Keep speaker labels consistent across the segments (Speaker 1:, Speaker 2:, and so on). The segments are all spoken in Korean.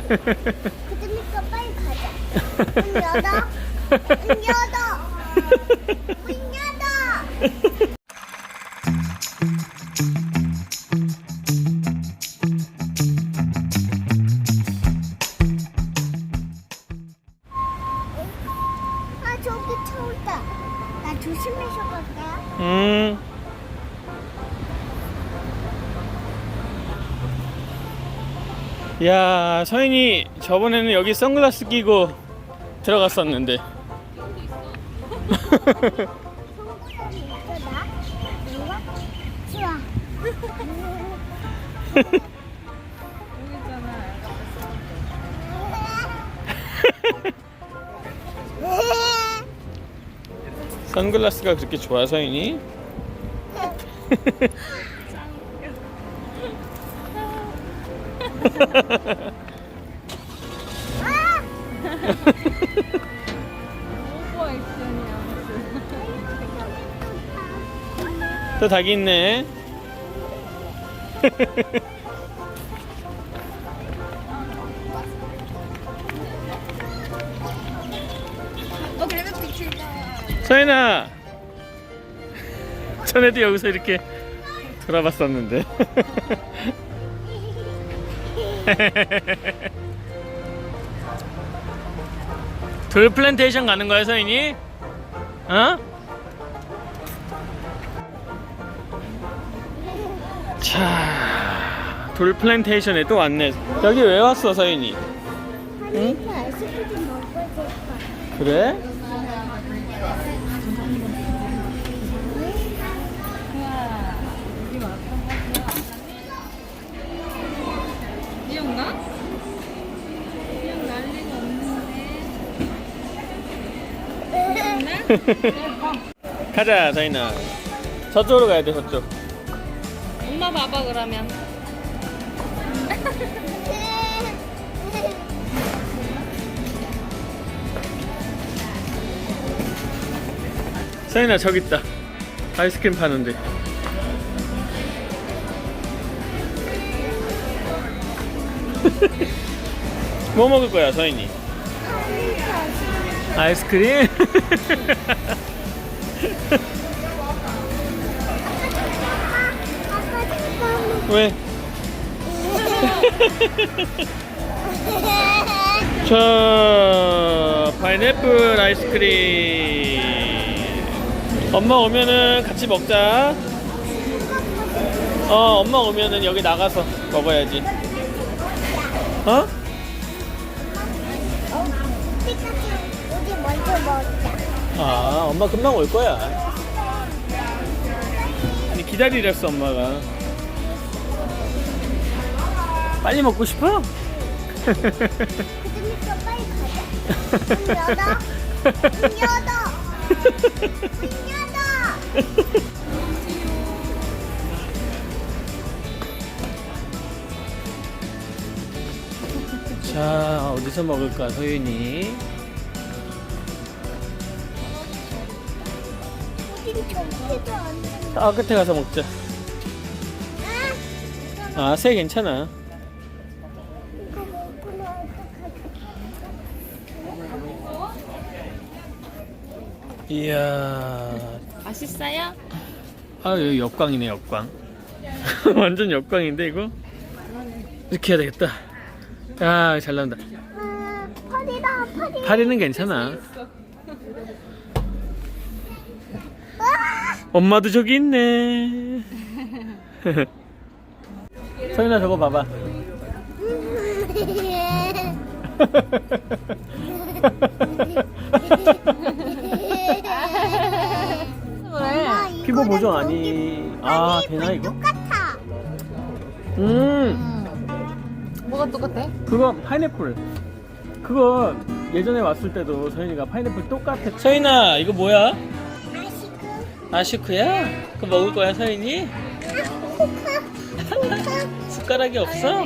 Speaker 1: 그러니까 빨리 가자. 문 열어. 문 열어. 문 열어. 아 저기 차 온다. 나 조심해서 갈게요.
Speaker 2: 음. 야, 서인이 저번에는 여기 선글라스 끼고 들어갔었는데. 선글라스가 그렇게 좋아, 서인이? 또 닭이 있네. 서인아! 전에도 여기서 이렇게 돌아봤었는데. 돌 플랜테이션 가는 거야, 서인이? 어? 자, 돌 플랜테이션에 또 왔네. 여기 왜 왔어, 서인이?
Speaker 1: 응?
Speaker 2: 그래? 가자, 서인아. 저쪽으로 가야 돼, 저쪽.
Speaker 3: 엄마 봐봐 그러면.
Speaker 2: 서인아, 저기 있다. 아이스크림 파는데. 뭐 먹을 거야, 서인이? 아이스크림? 왜? 자, 파인애플 아이스크림. 엄마 오면은 같이 먹자. 어, 엄마 오면은 여기 나가서 먹어야지. 어?
Speaker 1: 먹자.
Speaker 2: 아, 엄마 금방 올 거야. 아니, 기다리랬어, 엄마가. 빨리 먹고 싶어?
Speaker 1: 그러니까 빨리 가자. 문 열어. 문 열어. 문 열어.
Speaker 2: 자, 어디서 먹을까, 소윤이? 아, 끝에 가서 먹자.
Speaker 1: 아,
Speaker 2: 아, 새 괜찮아. 이야.
Speaker 3: 맛있어요?
Speaker 2: 아, 여기 역광이네, 역광. 완전 역광인데, 이거? 이렇게 해야 되겠다. 아, 잘 나온다.
Speaker 1: 아, 팔이다, 팔이.
Speaker 2: 파리는 괜찮아. 엄마도 저기 있네. 서윤아, 저거 봐봐. 피부 보정 아니. 아, 되나, 이거?
Speaker 1: 똑같아.
Speaker 2: 음.
Speaker 3: 뭐가 똑같아?
Speaker 2: 그거 파인애플. 그거 예전에 왔을 때도 서윤이가 파인애플 똑같아. 서윤아, 이거 뭐야? 아슈크야? 그거 먹을 거야 서인이? 숟가락이 없어?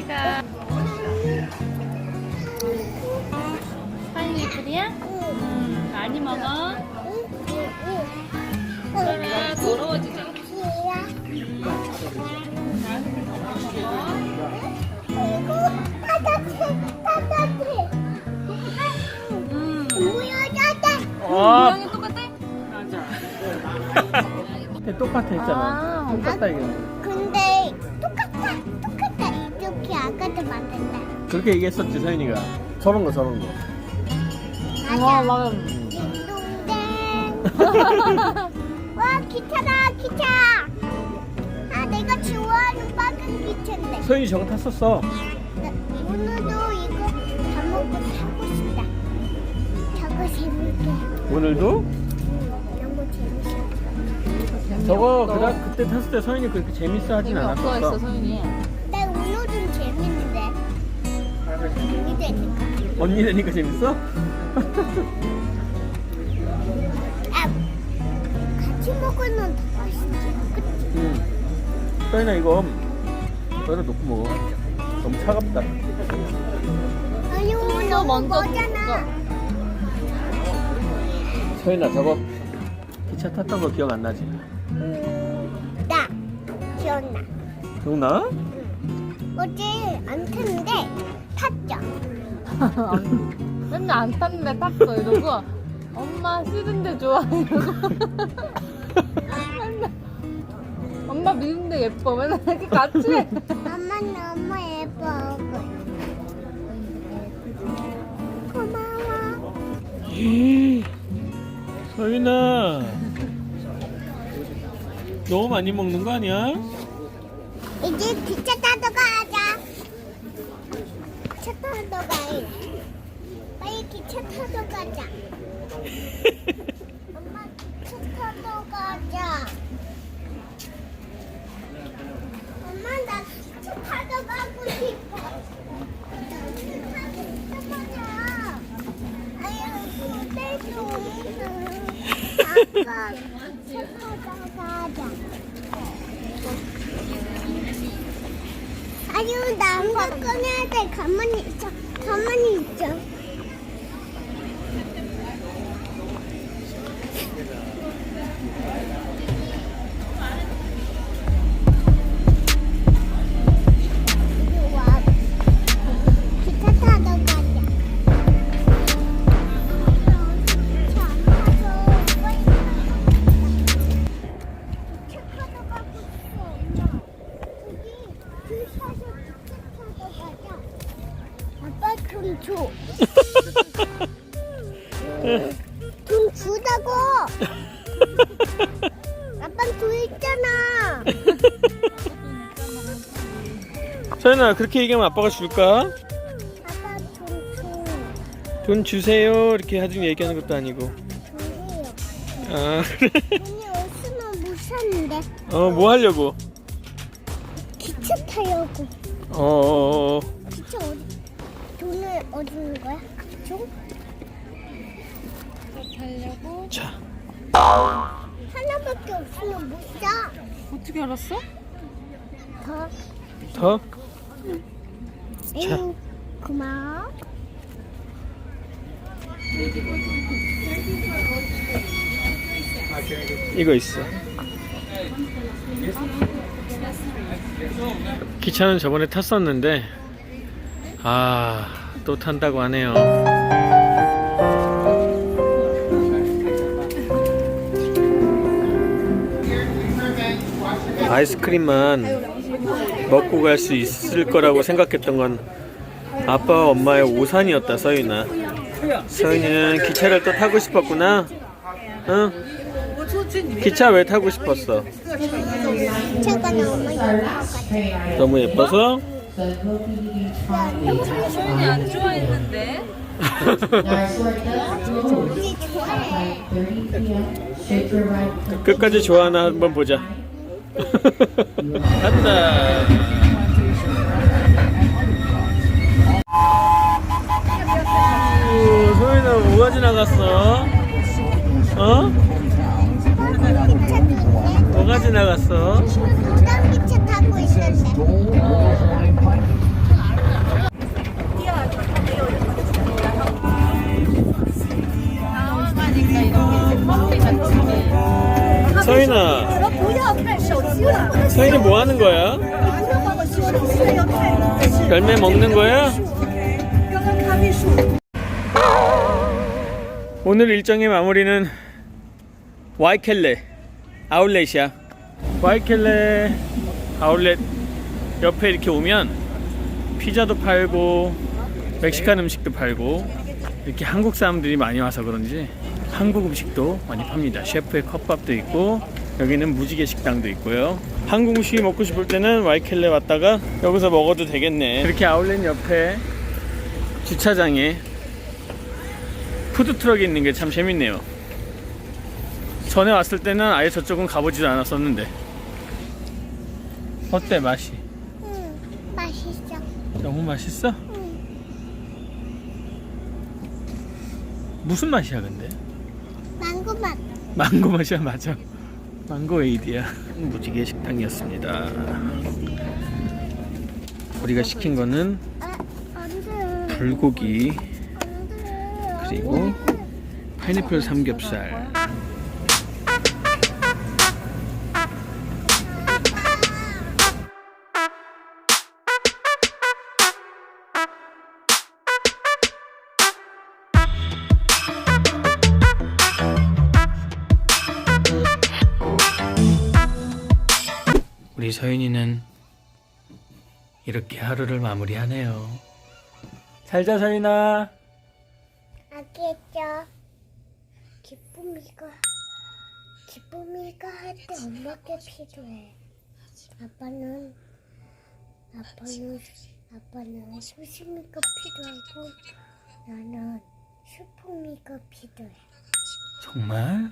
Speaker 3: 서인이 그래야? 응. 음, 많이 먹어. 음. 아, 똑같아?
Speaker 2: 똑같아 했잖아.
Speaker 3: 아.
Speaker 2: 똑같다 이게.
Speaker 1: 근데 똑같아 똑같아 이렇게 아까도 만든다
Speaker 2: 그렇게 얘기했었지 서윤이가. 저런 거 저런 거.
Speaker 3: 와
Speaker 1: 맞아
Speaker 3: 맞아
Speaker 1: 딩동댕 와 기차다 기차 아 내가 좋아하는 빨간 기차인데
Speaker 2: 서윤이 저거 탔었어.
Speaker 1: 나 오늘도 이거 밥 먹고 타고 싶다 저거 재밌게
Speaker 2: 오늘도 저거 그다 그때 탔을 때 서윤이 그렇게 재밌어 하진
Speaker 3: 재미없어 했어
Speaker 2: 않았었어.
Speaker 3: 소윤이
Speaker 1: 나 오늘은 재밌는데 언니 되니까
Speaker 2: 언니 되니까 재밌어?
Speaker 1: 아 같이 먹으면 더 맛있지 그치?
Speaker 2: 응. 서윤아 이거 여기다 놓고 먹어. 너무 차갑다.
Speaker 1: 아유
Speaker 3: 너
Speaker 1: 너무
Speaker 3: 먼저
Speaker 1: 거잖아
Speaker 2: 서윤아 저거 기차 탔던 거 기억 안 나지?
Speaker 1: 음, 나. 기억나.
Speaker 2: 기억나?
Speaker 1: 어제 안 탔는데 탔죠?
Speaker 3: 맨날 안 탔는데 탔어 이러고? 엄마 싫은데 좋아 이러고. 맨날 엄마 미운데 예뻐. 맨날 이렇게 같이 해.
Speaker 1: 엄마 너무 예뻐 고마워.
Speaker 2: 서윤아 너무 많이 먹는 거 아니야?
Speaker 1: 이제 기차 타러 가자. 기차 타러 가야 빨리 기차 타러 가자. 엄마 기차 타러 가자. 엄마 나 기차 타러 가고 싶어. 기차 타러 가자. 아유 좀 아빠 아유 나안가 꺼내야 돼. 가만히 있어. 가만히 있어
Speaker 2: 서윤아 그렇게 얘기하면 아빠가 줄까?
Speaker 1: 아빠 돈 줘.
Speaker 2: 돈 주세요 이렇게 하중에 얘기하는 것도 아니고
Speaker 1: 주세요.
Speaker 2: 아 그래?
Speaker 1: 돈이 없으면 못 사는데.
Speaker 2: 어 뭐 하려고?
Speaker 1: 기차 타려고.
Speaker 2: 어, 어, 어.
Speaker 1: 기차 어디? 돈을 어디 있는 거야? 줘?
Speaker 3: 하려고
Speaker 2: 자
Speaker 1: 하나밖에 없으면 못 사.
Speaker 3: 어떻게 알았어?
Speaker 1: 더.
Speaker 2: 더?
Speaker 1: 응. 고마워.
Speaker 2: 이거 있어 기차는 저번에 탔었는데 아 또 탄다고 하네요 아이스크림만 먹고 갈 수 있을 거라고 생각했던 건 아빠와 엄마의 오산이었다 서윤아 서윤이는 기차를 또 타고 싶었구나 응? 기차 왜 타고 싶었어?
Speaker 1: 기차가 너무 예뻐 같아.
Speaker 2: 너무 예뻐서?
Speaker 3: 소윤이 안 좋아했는데.
Speaker 2: 끝까지 좋아하나 한번 보자. 간다. 오, 소연아 뭐가 지나갔어? 어? 뭐가 지나갔어?
Speaker 1: 무당 기차 타고 있는데.
Speaker 2: 선생님 뭐 하는 거야? 열매 먹는 거야? 오늘 일정의 마무리는 와이켈레 아울렛이야. 와이켈레 아울렛 옆에 이렇게 오면 피자도 팔고 멕시칸 음식도 팔고 이렇게 한국 사람들이 많이 와서 그런지 한국 음식도 많이 팝니다. 셰프의 컵밥도 있고 여기는 무지개 식당도 있고요. 한국 음식이 먹고 싶을 때는 와이켈레 왔다가 여기서 먹어도 되겠네. 이렇게 아울렛 옆에 주차장에 푸드트럭이 있는 게 참 재밌네요. 전에 왔을 때는 아예 저쪽은 가보지도 않았었는데 어때 맛이?
Speaker 1: 응, 맛있어.
Speaker 2: 너무 맛있어?
Speaker 1: 응.
Speaker 2: 무슨 맛이야 근데?
Speaker 1: 망고 맛.
Speaker 2: 망고 맛이야 맞아 망고 에이드야 무지개 식당이었습니다 우리가 시킨 거는. 불고기. 그리고 파인애플 삼겹살 우리 서윤이는 이렇게 하루를 마무리하네요 잘자 서윤아
Speaker 1: 알겠죠? 기쁨이가 기쁨이가 할 때 엄마께 필요해. 아빠는 아빠는 아빠는 수심이가 필요하고 나는 슈퍼미가 필요해.
Speaker 2: 정말?